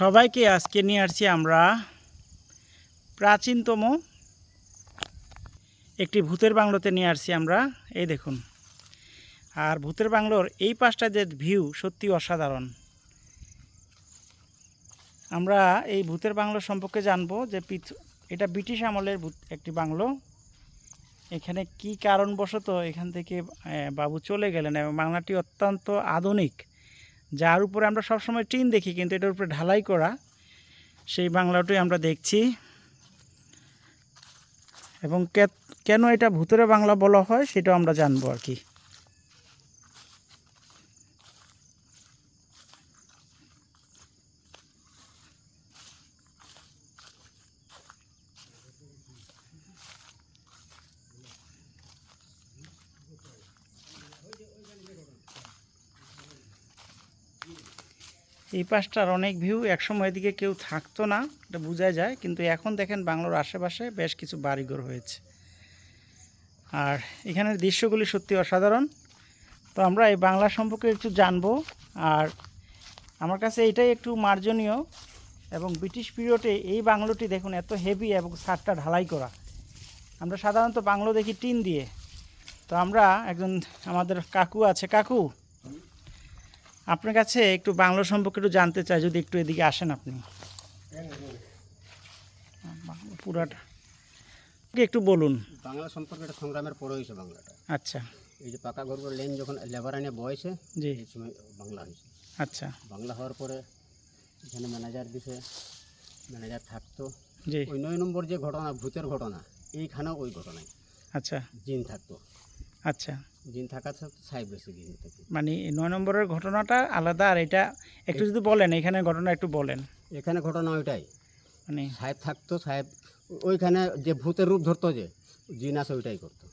সবাইকে আজকে নিয়ে আসছি আমরা প্রাচীনতম একটি ভূতের বাংলোতে নিয়ে আসছি আমরা। এই দেখুন। আর ভূতের বাংলোর এই পাশটা যে ভিউ সত্যি অসাধারণ। আমরা এই ভূতের বাংলো সম্পর্কে জানব যে এটা ব্রিটিশ আমলের একটি বাংলো। এখানে কি কারণবশত এখান থেকে বাবু চলে গেলেন এবং বাংলাটি অত্যন্ত আধুনিক। যার উপরে আমরা সবসময় টিন দেখি, কিন্তু এটার উপরে ঢালাই করা, সেই বাংলাটাই আমরা দেখছি। এবং কেন এটা ভূতরে বাংলা বলা হয়, সেটাও আমরা জানব আর কি। এই পাশটার অনেক ভিউ, একসময় এদিকে কেউ থাকতো না, এটা বোঝা যায়, কিন্তু এখন দেখেন বাংলোর আশেপাশে বেশ কিছু বাড়িঘর হয়েছে। আর এখানের দৃশ্যগুলি সত্যি অসাধারণ। তো আমরা এই বাংলা সম্পর্কে একটু জানব, আর আমার কাছে এটাই একটু মার্জনীয়, এবং ব্রিটিশ পিরিয়ডে এই বাংলোটি দেখুন এত হেভি এবং ছাদটা ঢালাই করা। আমরা সাধারণত বাংলো দেখি টিন দিয়ে। তো আমরা একজন, আমাদের কাকু আছে। কাকু আপনার কাছে একটু বাংলা সম্পর্কে একটু জানতে চাই যদি একটু এদিকে আসেন আপনি। পুরাটা। একটু বলুন। বাংলা সম্পর্কে একটা সংগ্রামের পরে হয়েছে বাংলাটা। আচ্ছা। এই যে পাকা ঘরগুলো লেন যখন লেবার আনিয়ে বয়েছে জি। এই সময় বাংলা হয়েছে। আচ্ছা। বাংলা হওয়ার পরে এখানে ম্যানেজার দিছে ম্যানেজার থাকতো। জি। ওই নয় নম্বর যে ঘটনা ভূতের ঘটনা এইখানেও ওই ঘটনায় আচ্ছা। জিন থাকতো। আচ্ছা। জিন সাথে সাহেব বেশি জিন থাকে। মানে নয় নম্বরের ঘটনাটা আলাদা আর এটা একটু যদি বলেন এখানে ঘটনা একটু বলেন। এখানে ঘটনা ওইটাই। মানে সাহেব থাকতো সাহেব ওইখানে যে ভূতের রূপ ধরতো যে জিন আছে ওইটাই করতো।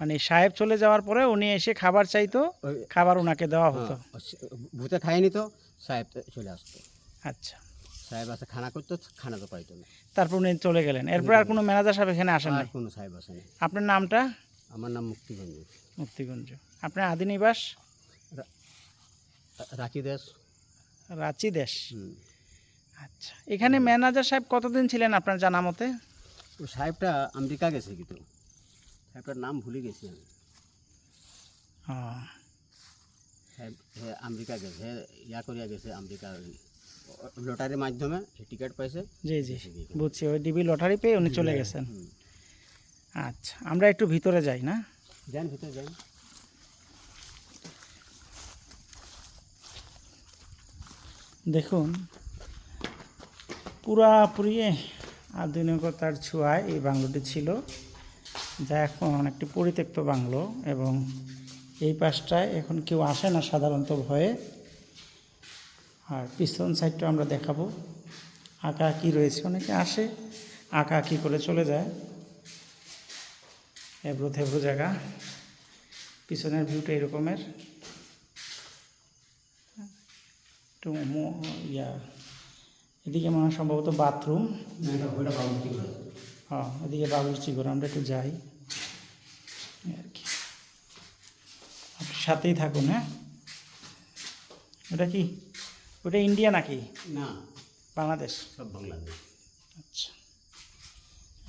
মানে সাহেব চলে যাওয়ার পরে উনি এসে খাবার চাইতো খাবার ওনাকে দেওয়া হতো। হ্যাঁ, ভূতে খাইয়ে নিত সাহেব চলে আসতো। আচ্ছা। সাহেব আসে খানা করতো খানা তো পাইতো না। তারপর উনি চলে গেলেন। এরপর আর কোনো ম্যানেজার সাহেব এখানে আসেন আর কোনো সাহেব আসেনি। আপনার নামটা? আমার নাম মুক্তিগঞ্জ। মুক্তিগঞ্জ। আপনার আদি নিবাস? রাখি দেশ। রাঁচি দেশ। আচ্ছা এখানে ম্যানেজার সাহেব কতদিন ছিলেন আপনার জানা মতে? ও সাহেবটা আমেরিকা গেছে কিন্তু। সাহেবটার নাম ভুলে গেছি আমি। সাহেব আমেরিকা গেছে ইয়া করিয়া গেছে আমেরিকা লটারির মাধ্যমে টিকিট পাইছে। জি জি বুঝছি ওই ডিবি লটারি পেয়ে উনি চলে গেছেন। হুম। আচ্ছা আমরা একটু ভিতরে যাই না? যান ভিতরে যাই। দেখুন পুরাপুরি আধুনিকতার ছোঁয়ায় এই বাংলোটি ছিল যা এখন একটি পরিত্যক্ত বাংলো এবং এই পাশটায় এখন কেউ আসে না সাধারণত ভয়ে। আর পিছন সাইডটা আমরা দেখাবো আঁকা আঁকি রয়েছে অনেকে আসে আঁকা আঁকি করে চলে যায়। এবড়ো থেবড়ো জায়গা। পিছনের ভিউটা এরকমের। একটু ইয়া এদিকে মনে হয় সম্ভবত বাথরুম। হ্যাঁ এদিকে বাবুর্চি ঘর আমরা একটু যাই। আর কি। আপনি সাথেই থাকুন হ্যাঁ? ওটা কি? ওটা ইন্ডিয়া নাকি? না। বাংলাদেশ। সব বাংলাদেশ। আচ্ছা।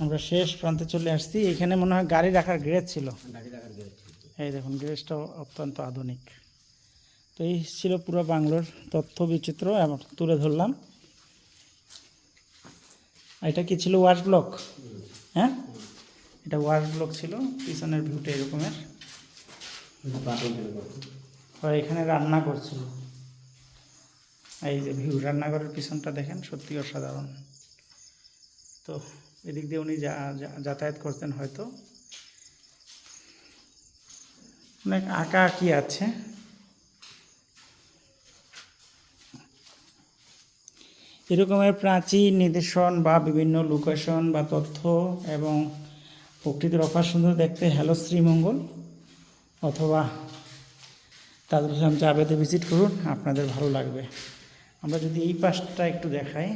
আমরা শেষ প্রান্তে চলে আসছি। এখানে মনে হয় গাড়ি রাখার গ্যারেজ ছিল। এই দেখুন গ্যারেজটাও অত্যন্ত আধুনিক। তো এই ছিল পুরো বাংলোর তথ্য বিচিত্র এবং তুলে ধরলাম। এটা কি ছিল ওয়াশ ব্লক? হ্যাঁ? এটা ওয়াশ ব্লক ছিল পিছনের ভিউটা এরকমের। এখানে রান্না করছিল। এই যে ভিউ রান্নাঘরের পিছনটা দেখেন সত্যি অসাধারণ। তো এদিক দিয়ে উনি যাতায়াত করতেন হয়তো। অনেক আঁকা আঁকি আছে। এরকমের প্রাচীন নিদর্শন বা বিভিন্ন লোকেশন বা তথ্য এবং প্রকৃতির অপার সুন্দর দেখতে হ্যালো শ্রীমঙ্গল অথবা তাদের ইসলাম জাবেদে ভিজিট করুন, আপনাদের ভালো লাগবে। আমরা যদি এই পাশটা একটু দেখাই।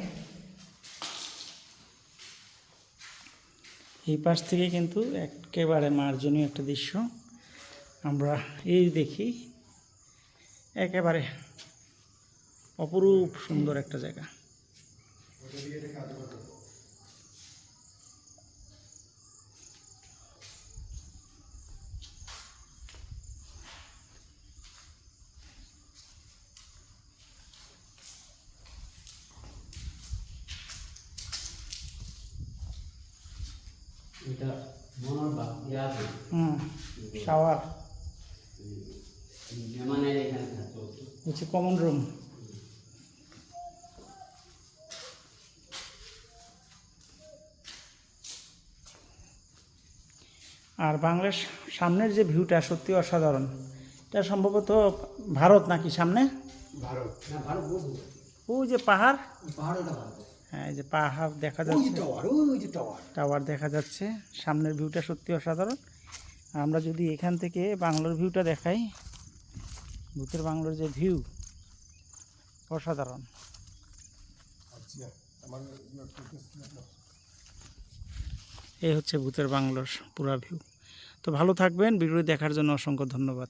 এই পাশ থেকে কিন্তু একেবারে মার্জনীয় একটা দৃশ্য। আমরা এই দেখি, একেবারে অপরূপ সুন্দর একটা জায়গা এটা মনোর বাপ ইয়া আছে হুম শাওয়ার। হচ্ছে কমন রুম আর বাংলার সামনের যে ভিউটা সত্যি অসাধারণ। এটা সম্ভবত ভারত নাকি সামনে? ভারত। ওই যে পাহাড়? হ্যাঁ এই যে পাহাড় দেখা যাচ্ছে। টাওয়ার দেখা যাচ্ছে। সামনের ভিউটা সত্যি অসাধারণ। আমরা যদি এখান থেকে বাংলার ভিউটা দেখাই ভূতের বাংলার যে ভিউ অসাধারণ। আচ্ছা এই হচ্ছে ভূতের বাংলার পুরা ভিউ তো ভালো থাকবেন ভিডিও দেখার জন্য অসংখ্য ধন্যবাদ।